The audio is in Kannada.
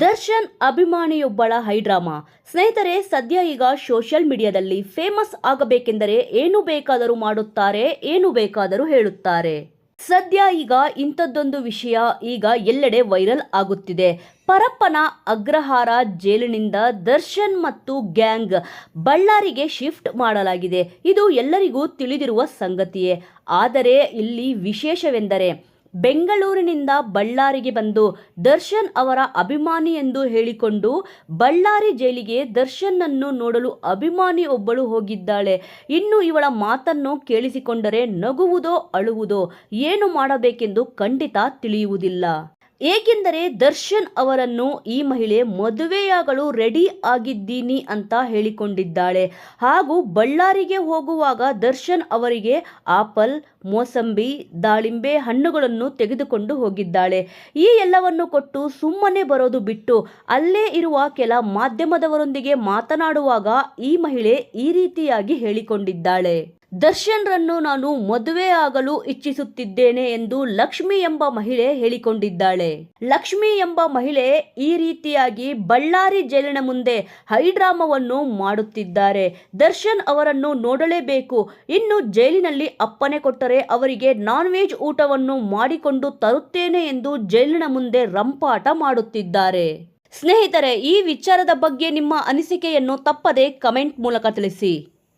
ದರ್ಶನ್ ಅಭಿಮಾನಿಯೊಬ್ಬಳ ಹೈಡ್ರಾಮಾ. ಸ್ನೇಹಿತರೆ, ಸದ್ಯ ಈಗ ಸೋಷಿಯಲ್ ಮೀಡಿಯಾದಲ್ಲಿ ಫೇಮಸ್ ಆಗಬೇಕೆಂದರೆ ಏನು ಬೇಕಾದರೂ ಮಾಡುತ್ತಾರೆ, ಏನು ಬೇಕಾದರೂ ಹೇಳುತ್ತಾರೆ. ಸದ್ಯ ಈಗ ಇಂಥದ್ದೊಂದು ವಿಷಯ ಈಗ ಎಲ್ಲೆಡೆ ವೈರಲ್ ಆಗುತ್ತಿದೆ. ಪರಪ್ಪನ ಅಗ್ರಹಾರ ಜೈಲಿನಿಂದ ದರ್ಶನ್ ಮತ್ತು ಗ್ಯಾಂಗ್ ಬಳ್ಳಾರಿಗೆ ಶಿಫ್ಟ್ ಮಾಡಲಾಗಿದೆ. ಇದು ಎಲ್ಲರಿಗೂ ತಿಳಿದಿರುವ ಸಂಗತಿಯೇ. ಆದರೆ ಇಲ್ಲಿ ವಿಶೇಷವೆಂದರೆ ಬೆಂಗಳೂರಿನಿಂದ ಬಳ್ಳಾರಿಗೆ ಬಂದು ದರ್ಶನ್ ಅವರ ಅಭಿಮಾನಿ ಎಂದು ಹೇಳಿಕೊಂಡು ಬಳ್ಳಾರಿ ಜೈಲಿಗೆ ದರ್ಶನ್ನನ್ನು ನೋಡಲು ಅಭಿಮಾನಿ ಒಬ್ಬಳು ಹೋಗಿದ್ದಾಳೆ. ಇನ್ನು ಇವಳ ಮಾತನ್ನು ಕೇಳಿಸಿಕೊಂಡರೆ ನಗುವುದೋ ಅಳುವುದೋ ಏನು ಮಾಡಬೇಕೆಂದು ಖಂಡಿತ ತಿಳಿಯುವುದಿಲ್ಲ. ಏಕೆಂದರೆ ದರ್ಶನ್ ಅವರನ್ನು ಈ ಮಹಿಳೆ ಮದುವೆಯಾಗಲು ರೆಡಿ ಆಗಿದ್ದೀನಿ ಅಂತ ಹೇಳಿಕೊಂಡಿದ್ದಾಳೆ. ಹಾಗೂ ಬಳ್ಳಾರಿಗೆ ಹೋಗುವಾಗ ದರ್ಶನ್ ಅವರಿಗೆ ಆಪಲ್, ಮೋಸಂಬಿ, ದಾಳಿಂಬೆ ಹಣ್ಣುಗಳನ್ನು ತೆಗೆದುಕೊಂಡು ಹೋಗಿದ್ದಾಳೆ. ಈ ಎಲ್ಲವನ್ನು ಕೊಟ್ಟು ಸುಮ್ಮನೆ ಬರೋದು ಬಿಟ್ಟು ಅಲ್ಲೇ ಇರುವ ಕೆಲ ಮಾಧ್ಯಮದವರೊಂದಿಗೆ ಮಾತನಾಡುವಾಗ ಈ ಮಹಿಳೆ ಈ ರೀತಿಯಾಗಿ ಹೇಳಿಕೊಂಡಿದ್ದಾಳೆ. ದರ್ಶನ್ರನ್ನು ನಾನು ಮದುವೆ ಆಗಲು ಇಚ್ಛಿಸುತ್ತಿದ್ದೇನೆ ಎಂದು ಲಕ್ಷ್ಮಿ ಎಂಬ ಮಹಿಳೆ ಹೇಳಿಕೊಂಡಿದ್ದಾಳೆ. ಲಕ್ಷ್ಮಿ ಎಂಬ ಮಹಿಳೆ ಈ ರೀತಿಯಾಗಿ ಬಳ್ಳಾರಿ ಜೈಲಿನ ಮುಂದೆ ಹೈಡ್ರಾಮವನ್ನು ಮಾಡುತ್ತಿದ್ದಾರೆ. ದರ್ಶನ್ ಅವರನ್ನು ನೋಡಲೇಬೇಕು. ಇನ್ನು ಜೈಲಿನಲ್ಲಿ ಅಪ್ಪನೆ ಕೊಟ್ಟರೆ ಅವರಿಗೆ ನಾನ್ ವೆಜ್ ಊಟವನ್ನು ಮಾಡಿಕೊಂಡು ತರುತ್ತೇನೆ ಎಂದು ಜೈಲಿನ ಮುಂದೆ ರಂಪಾಟ ಮಾಡುತ್ತಿದ್ದಾರೆ. ಸ್ನೇಹಿತರೆ, ಈ ವಿಚಾರದ ಬಗ್ಗೆ ನಿಮ್ಮ ಅನಿಸಿಕೆಯನ್ನು ತಪ್ಪದೆ ಕಮೆಂಟ್ ಮೂಲಕ ತಿಳಿಸಿ.